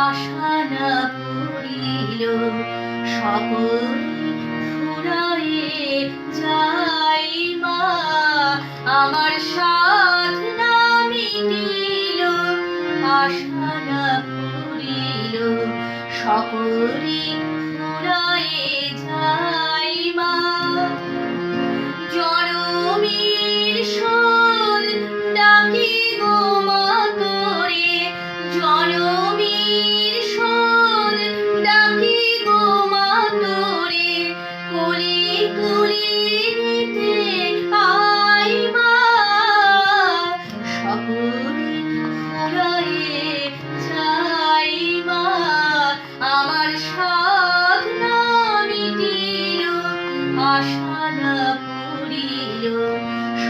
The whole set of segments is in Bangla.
আশা না করিল সকল ফুরায়ে যাই মা। আমার সাধনা মিটিল আশা না করিল সকল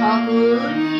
সকল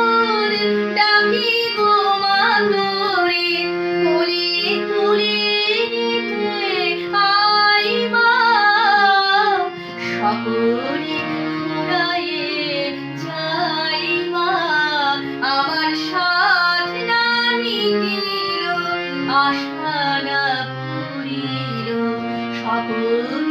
Papu.